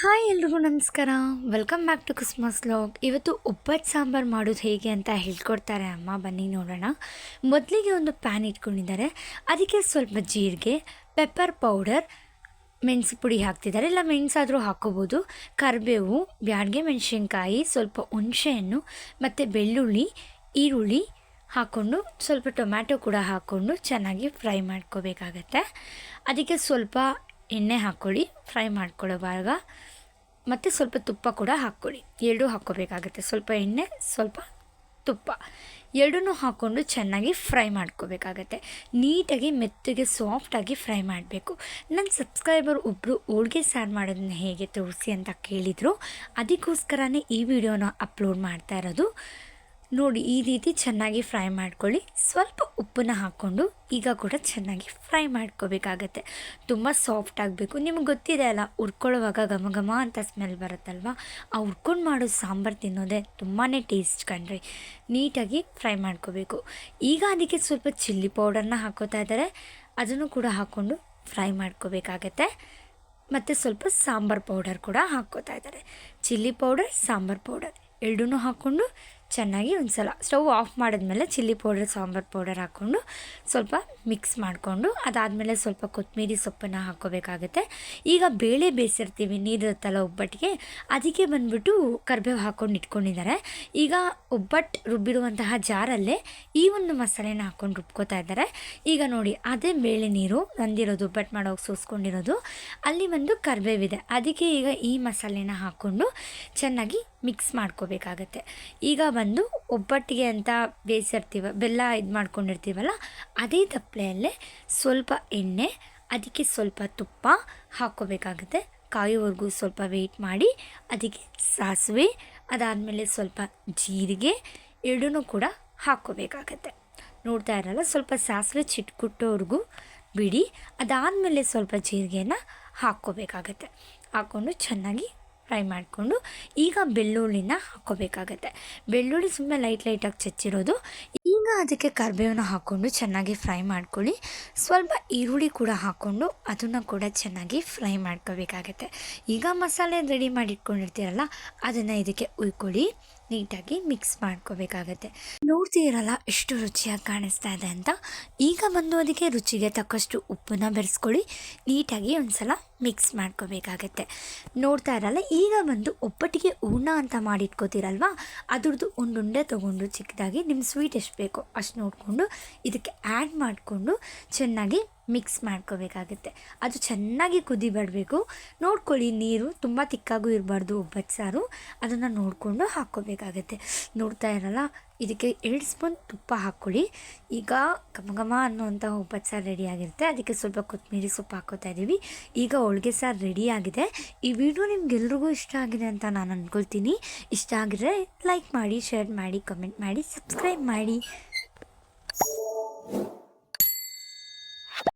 Hi ಎಲ್ರಿಗೂ ನಮಸ್ಕಾರ. Welcome back to Christmas log ಇವತ್ತು ಒಬ್ಬಟ್ಟು ಸಾಂಬಾರು ಮಾಡೋದು ಹೇಗೆ ಅಂತ ಹೇಳ್ಕೊಡ್ತಾರೆ ಅಮ್ಮ. ಬನ್ನಿ ನೋಡೋಣ. ಮೊದಲಿಗೆ ಒಂದು ಪ್ಯಾನ್ ಇಟ್ಕೊಂಡಿದ್ದಾರೆ. ಅದಕ್ಕೆ ಸ್ವಲ್ಪ ಜೀರಿಗೆ ಪೆಪ್ಪರ್ ಪೌಡರ್ ಮೆಣಸು ಪುಡಿ ಹಾಕ್ತಿದ್ದಾರೆ. ಇಲ್ಲ, ಮೆಣಸಾದರೂ ಹಾಕೋಬೋದು. ಕರಿಬೇವು, ಬ್ಯಾಡ್ಗೆ ಮೆಣಸಿನ್ಕಾಯಿ, ಸ್ವಲ್ಪ ಹುಣಸೆಹಣ್ಣು, ಮತ್ತು ಬೆಳ್ಳುಳ್ಳಿ, ಈರುಳ್ಳಿ ಹಾಕ್ಕೊಂಡು ಸ್ವಲ್ಪ ಟೊಮ್ಯಾಟೊ ಕೂಡ ಹಾಕ್ಕೊಂಡು ಚೆನ್ನಾಗಿ ಫ್ರೈ ಮಾಡ್ಕೋಬೇಕಾಗತ್ತೆ. ಅದಕ್ಕೆ ಸ್ವಲ್ಪ ಎಣ್ಣೆ ಹಾಕ್ಕೊಳ್ಳಿ, ಫ್ರೈ ಮಾಡ್ಕೊಳ್ಳೋವಾಗ ಮತ್ತು ಸ್ವಲ್ಪ ತುಪ್ಪ ಕೂಡ ಹಾಕ್ಕೊಳ್ಳಿ. ಎರಡೂ ಹಾಕ್ಕೋಬೇಕಾಗುತ್ತೆ. ಸ್ವಲ್ಪ ಎಣ್ಣೆ, ಸ್ವಲ್ಪ ತುಪ್ಪ. ಎರಡೂ ಹಾಕ್ಕೊಂಡು ಚೆನ್ನಾಗಿ ಫ್ರೈ ಮಾಡ್ಕೋಬೇಕಾಗತ್ತೆ. ನೀಟಾಗಿ, ಮೆತ್ತಗೆ ಸಾಫ್ಟಾಗಿ ಫ್ರೈ ಮಾಡಬೇಕು. ನನ್ನ ಸಬ್ಸ್ಕ್ರೈಬರ್ ಒಬ್ಬರು ಹೋಳ್ಗೆ ಸಾರು ಮಾಡೋದನ್ನ ಹೇಗೆ ತೋರಿಸಿ ಅಂತ ಕೇಳಿದರು, ಅದಕ್ಕೋಸ್ಕರನೇ ಈ ವಿಡಿಯೋನ ಅಪ್ಲೋಡ್ ಮಾಡ್ತಾ ಇರೋದು. ನೋಡಿ, ಈ ರೀತಿ ಚೆನ್ನಾಗಿ ಫ್ರೈ ಮಾಡ್ಕೊಳ್ಳಿ. ಸ್ವಲ್ಪ ಉಪ್ಪನ್ನ ಹಾಕ್ಕೊಂಡು ಈಗ ಕೂಡ ಚೆನ್ನಾಗಿ ಫ್ರೈ ಮಾಡ್ಕೋಬೇಕಾಗತ್ತೆ. ತುಂಬ ಸಾಫ್ಟ್ ಆಗಬೇಕು. ನಿಮ್ಗೆ ಗೊತ್ತಿದೆ ಅಲ್ಲ, ಹುರ್ಕೊಳ್ಳುವಾಗ ಘಮ ಘಮ ಅಂತ ಸ್ಮೆಲ್ ಬರುತ್ತಲ್ವ? ಆ ಹುರ್ಕೊಂಡು ಮಾಡೋ ಸಾಂಬಾರು ತಿನ್ನೋದೇ ತುಂಬಾ ಟೇಸ್ಟ್ ಕಣ್ರಿ. ನೀಟಾಗಿ ಫ್ರೈ ಮಾಡ್ಕೋಬೇಕು. ಈಗ ಅದಕ್ಕೆ ಸ್ವಲ್ಪ ಚಿಲ್ಲಿ ಪೌಡರ್ನ ಹಾಕೋತಾ ಇದ್ದಾರೆ. ಅದನ್ನು ಕೂಡ ಹಾಕ್ಕೊಂಡು ಫ್ರೈ ಮಾಡ್ಕೋಬೇಕಾಗತ್ತೆ. ಮತ್ತು ಸ್ವಲ್ಪ ಸಾಂಬಾರು ಪೌಡರ್ ಕೂಡ ಹಾಕ್ಕೋತಾ ಇದ್ದಾರೆ. ಚಿಲ್ಲಿ ಪೌಡರ್ ಸಾಂಬಾರು ಪೌಡರ್ ಎರಡೂ ಹಾಕ್ಕೊಂಡು ಚೆನ್ನಾಗಿ ಒಂದು ಸಲ ಸ್ಟವ್ ಆಫ್ ಮಾಡಿದ್ಮೇಲೆ ಚಿಲ್ಲಿ ಪೌಡರ್, ಸಾಂಬಾರು ಪೌಡರ್ ಹಾಕ್ಕೊಂಡು ಸ್ವಲ್ಪ ಮಿಕ್ಸ್ ಮಾಡಿಕೊಂಡು ಅದಾದಮೇಲೆ ಸ್ವಲ್ಪ ಕೊತ್ತಂಬರಿ ಸೊಪ್ಪನ್ನು ಹಾಕ್ಕೋಬೇಕಾಗುತ್ತೆ. ಈಗ ಬೇಳೆ ಬೇಯಿಸಿರ್ತೀವಿ, ನೀರಿರುತ್ತಲ್ಲ ಒಬ್ಬಟ್ಟಿಗೆ, ಅದಕ್ಕೆ ಬಂದ್ಬಿಟ್ಟು ಕರಿಬೇವು ಹಾಕ್ಕೊಂಡು ಇಟ್ಕೊಂಡಿದ್ದಾರೆ. ಈಗ ಒಬ್ಬಟ್ಟು ರುಬ್ಬಿರುವಂತಹ ಜಾರಲ್ಲೇ ಈ ಒಂದು ಮಸಾಲೆನ ಹಾಕ್ಕೊಂಡು ರುಬ್ಕೋತಾ ಇದ್ದಾರೆ. ಈಗ ನೋಡಿ, ಅದೇ ಬೇಳೆ ನೀರು ನಂದಿರೋದು ಒಬ್ಬಟ್ಟು ಮಾಡೋಕೆ ಸೋಸ್ಕೊಂಡಿರೋದು, ಅಲ್ಲಿ ಒಂದು ಕರಿಬೇವಿದೆ. ಅದಕ್ಕೆ ಈಗ ಈ ಮಸಾಲೆನ ಹಾಕ್ಕೊಂಡು ಚೆನ್ನಾಗಿ ಮಿಕ್ಸ್ ಮಾಡ್ಕೋಬೇಕಾಗತ್ತೆ. ಈಗ ಬಂದು ಒಬ್ಬಟ್ಟಿಗೆ ಅಂತ ಬೇಯಿಸಿರ್ತೀವ, ಬೆಲ್ಲ ಇದು ಮಾಡ್ಕೊಂಡಿರ್ತೀವಲ್ಲ, ಅದೇ ತಪ್ಪಲೆಯಲ್ಲೇ ಸ್ವಲ್ಪ ಎಣ್ಣೆ, ಅದಕ್ಕೆ ಸ್ವಲ್ಪ ತುಪ್ಪ ಹಾಕ್ಕೋಬೇಕಾಗುತ್ತೆ. ಕಾಯೋವರೆಗೂ ಸ್ವಲ್ಪ ವೆಯ್ಟ್ ಮಾಡಿ, ಅದಕ್ಕೆ ಸಾಸಿವೆ, ಅದಾದಮೇಲೆ ಸ್ವಲ್ಪ ಜೀರಿಗೆ ಎರಡೂ ಕೂಡ ಹಾಕ್ಕೋಬೇಕಾಗತ್ತೆ. ನೋಡ್ತಾ ಇರಲ್ಲ, ಸ್ವಲ್ಪ ಸಾಸಿವೆ ಚಿಟ್ಕುಟ್ಟೋವರೆಗೂ ಬಿಡಿ, ಅದಾದಮೇಲೆ ಸ್ವಲ್ಪ ಜೀರಿಗೆನ ಹಾಕ್ಕೋಬೇಕಾಗತ್ತೆ. ಹಾಕ್ಕೊಂಡು ಚೆನ್ನಾಗಿ ಫ್ರೈ ಮಾಡಿಕೊಂಡು ಈಗ ಬೆಳ್ಳುಳ್ಳಿನ ಹಾಕ್ಕೋಬೇಕಾಗತ್ತೆ. ಬೆಳ್ಳುಳ್ಳಿ ಸುಮ್ಮನೆ ಲೈಟ್ ಲೈಟಾಗಿ ಚಚ್ಚಿರೋದು. ಈಗ ಅದಕ್ಕೆ ಕರಿಬೇವನ್ನ ಹಾಕ್ಕೊಂಡು ಚೆನ್ನಾಗಿ ಫ್ರೈ ಮಾಡ್ಕೊಳ್ಳಿ. ಸ್ವಲ್ಪ ಈರುಳ್ಳಿ ಕೂಡ ಹಾಕ್ಕೊಂಡು ಅದನ್ನು ಕೂಡ ಚೆನ್ನಾಗಿ ಫ್ರೈ ಮಾಡ್ಕೋಬೇಕಾಗತ್ತೆ. ಈಗ ಮಸಾಲೆ ರೆಡಿ ಮಾಡಿ ಇಟ್ಕೊಂಡಿರ್ತೀರಲ್ಲ ಅದನ್ನು ಇದಕ್ಕೆ ಉಯ್ಕೊಳ್ಳಿ. ನೀಟಾಗಿ ಮಿಕ್ಸ್ ಮಾಡ್ಕೋಬೇಕಾಗತ್ತೆ. ನೋಡ್ತೀರಲ್ಲ ಎಷ್ಟು ರುಚಿಯಾಗಿ ಕಾಣಿಸ್ತಾ ಇದೆ ಅಂತ. ಈಗ ಬಂದು ಅದಕ್ಕೆ ರುಚಿಗೆ ತಕ್ಕಷ್ಟು ಉಪ್ಪನ್ನ ಬೆರೆಸ್ಕೊಳ್ಳಿ. ನೀಟಾಗಿ ಒಂದ್ಸಲ ಮಿಕ್ಸ್ ಮಾಡ್ಕೋಬೇಕಾಗತ್ತೆ. ನೋಡ್ತಾ ಇರಲ್ಲ, ಈಗ ಬಂದು ಒಬ್ಬಟ್ಟಿಗೆ ಹೂರ್ಣ ಅಂತ ಮಾಡಿಟ್ಕೋತೀರಲ್ವ? ಅದ್ರದ್ದು ಉಂಡುಂಡೆ ತೊಗೊಂಡು ಚಿಕ್ಕದಾಗಿ ನಿಮ್ಮ ಸ್ವೀಟ್ ಎಷ್ಟು ಬೇಕೋ ಅಷ್ಟು ನೋಡಿಕೊಂಡು ಇದಕ್ಕೆ ಆ್ಯಡ್ ಮಾಡಿಕೊಂಡು ಚೆನ್ನಾಗಿ ಮಿಕ್ಸ್ ಮಾಡ್ಕೋಬೇಕಾಗುತ್ತೆ. ಅದು ಚೆನ್ನಾಗಿ ಕುದಿ ಬರಬೇಕು ನೋಡ್ಕೊಳ್ಳಿ, ನೀರು ತುಂಬ ತಿಕ್ಕಾಗೂ ಇರಬಾರ್ದು ಒಬ್ಬಟ್ಟು ಸಾರು. ಅದನ್ನು ನೋಡಿಕೊಂಡು ಹಾಕ್ಕೋಬೇಕಾಗತ್ತೆ. ನೋಡ್ತಾ ಇರಲ್ಲ? ಇದಕ್ಕೆ ಎರಡು ಸ್ಪೂನ್ ತುಪ್ಪ ಹಾಕ್ಕೊಳ್ಳಿ. ಈಗ ಘಮ ಘಮ ಅನ್ನುವಂಥ ಒಬ್ಬಟ್ಟು ಸಾರು ರೆಡಿಯಾಗಿರುತ್ತೆ ಅದಕ್ಕೆ ಸ್ವಲ್ಪ ಕೊತ್ತಂಬರಿ ಸೊಪ್ಪು ಹಾಕೋತಾ ಇದ್ದೀವಿ ಈಗ ಹೋಳಿಗೆ ಸಾರು ರೆಡಿಯಾಗಿದೆ ಈ ವಿಡಿಯೋ ನಿಮ್ಗೆಲ್ರಿಗೂ ಇಷ್ಟ ಆಗಿದೆ ಅಂತ ನಾನು ಅಂದ್ಕೊಳ್ತೀನಿ ಇಷ್ಟ ಆಗಿದ್ರೆ ಲೈಕ್ ಮಾಡಿ ಶೇರ್ ಮಾಡಿ ಕಮೆಂಟ್ ಮಾಡಿ ಸಬ್ಸ್ಕ್ರೈಬ್ ಮಾಡಿ.